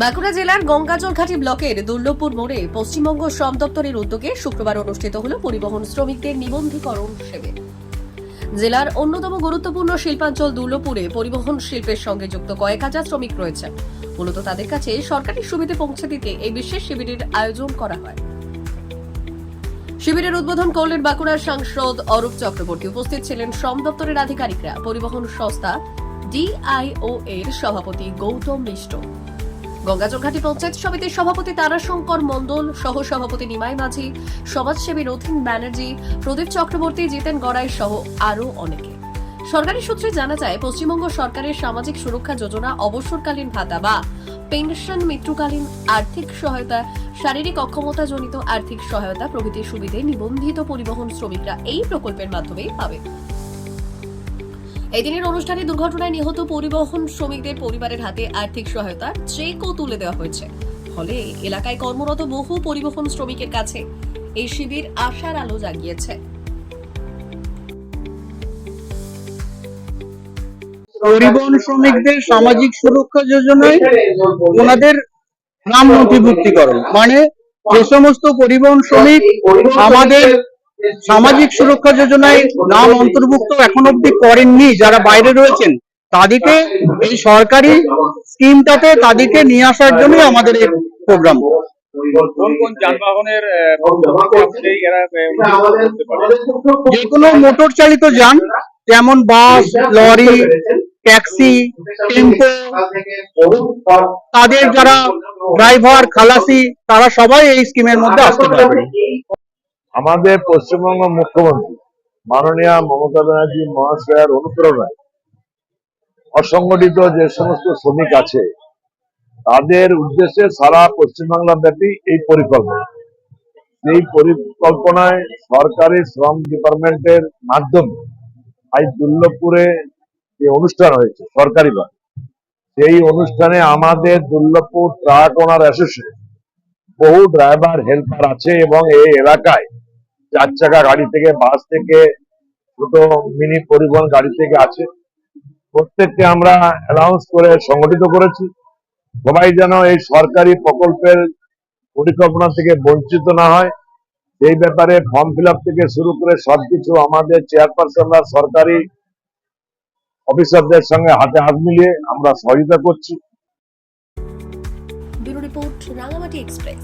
বাঁকুড়া জেলার গঙ্গাজলঘাটি ব্লকের দুর্লভপুর মোড়ে পশ্চিমবঙ্গ শ্রম দপ্তরের উদ্যোগে শুক্রবার অনুষ্ঠিত হল পরিবহন শ্রমিকদের নিবন্ধীকরণ শিবির। জেলার অন্যতম গুরুত্বপূর্ণ শিল্পাঞ্চল দুর্লভপুরে পরিবহন শিল্পের সঙ্গে যুক্ত কয়েক হাজার শ্রমিক রয়েছেন মূলত তাদের কাছে সরকারি সুবিধা পৌঁছে দিতে এই বিশেষ শিবিরের আয়োজন করা হয়। শিবিরের উদ্বোধন করলেন বাঁকুড়ার সাংসদ অরূপ চক্রবর্তী। উপস্থিত ছিলেন শ্রম দপ্তরের আধিকারিকরা। পরিবহন সংস্থা ডিআইও এর সভাপতি গৌতম মিশ্র গঙ্গাজলঘাটি পঞ্চায়েত সমিতির সভাপতি তারাশঙ্কর মণ্ডল সহ সভাপতি নিমাই মাঝি, সমাজসেবী রথিন ব্যানার্জি, প্রদীপ চক্রবর্তী, জিতেন গড়াই সহ আরও অনেকে। সরকারি সূত্রে জানা যায়, পশ্চিমবঙ্গ সরকারের সামাজিক সুরক্ষা যোজনা অবসরকালীন ভাতা বা পেনশন মৃত্যুকালীন আর্থিক সহায়তা, শারীরিক অক্ষমতাজনিত আর্থিক সহায়তা প্রভৃতি সুবিধে নিবন্ধিত পরিবহন শ্রমিকরা এই প্রকল্পের মাধ্যমেই পাবে। এই দিনের অনুষ্ঠানে দুর্ঘটনায় নিহত পরিবহন শ্রমিকদের পরিবারের হাতে আর্থিক সহায়তার চেকও তুলে দেওয়া হয়েছে। ফলে এলাকায় কর্মরত বহু পরিবহন শ্রমিকের কাছে এই শিবির আশার আলো জাগিয়েছে। পরিবহন শ্রমিকদের সামাজিক সুরক্ষা যোজনায় ওনাদের নাম নথিভুক্তিকরণ। মানে যে সমস্ত পরিবহন শ্রমিক আমাদের সামাজিক সুরক্ষা যোজনায় নাম অন্তর্ভুক্ত এখন অব্দি করেননি যারা বাইরে রয়েছেন তাদেরকে এই সরকারি স্কিমটাতে তাদেরকে নিয়ে আসার জন্যই আমাদের এই প্রোগ্রাম। যে কোনো মোটর চালিত যান যেমন বাস লরি ট্যাক্সি টেম্পো তাদের যারা ড্রাইভার খালাসি তারা সবাই এই স্কিমের মধ্যে আসতে পারবে। আমাদের পশ্চিমবঙ্গ মুখ্যমন্ত্রী মাননীয় মমতা ব্যানার্জি মহাশয়ের অনুপ্রেরণায় অসংগঠিত যে সমস্ত শ্রমিক আছে, তাদের উদ্দেশ্যে সারা পশ্চিমবাংলা ব্যাপী এই পরিকল্পনা। এই পরিকল্পনায় সরকারি শ্রম ডিপার্টমেন্টের মাধ্যমে আজ দুর্লভপুরে যে অনুষ্ঠান হয়েছে সরকারিভাবে, সেই অনুষ্ঠানে আমাদের দুর্লভপুর ট্রাক ওনার অ্যাসোসিয়েশন বহু ড্রাইভার, হেল্পার আছে এবং এই এলাকায় চার চাকা গাড়ি থেকে, বাস থেকে ছোট মিনি পরিবহন গাড়ি থেকে আছে। প্রত্যেককে আমরা অ্যানাউন্স করে সংগঠিত করেছি। সবাই যেন এই সরকারি প্রকল্পের পরিকল্পনা থেকে বঞ্চিত না হয়। এই ব্যাপারে ফর্ম ফিল থেকে শুরু করে সবকিছু আমাদের চেয়ারপারসনরা সরকারি অফিসারদের সঙ্গে হাতে হাত মিলিয়ে আমরা সহযোগিতা করছি। Report Rangamati express.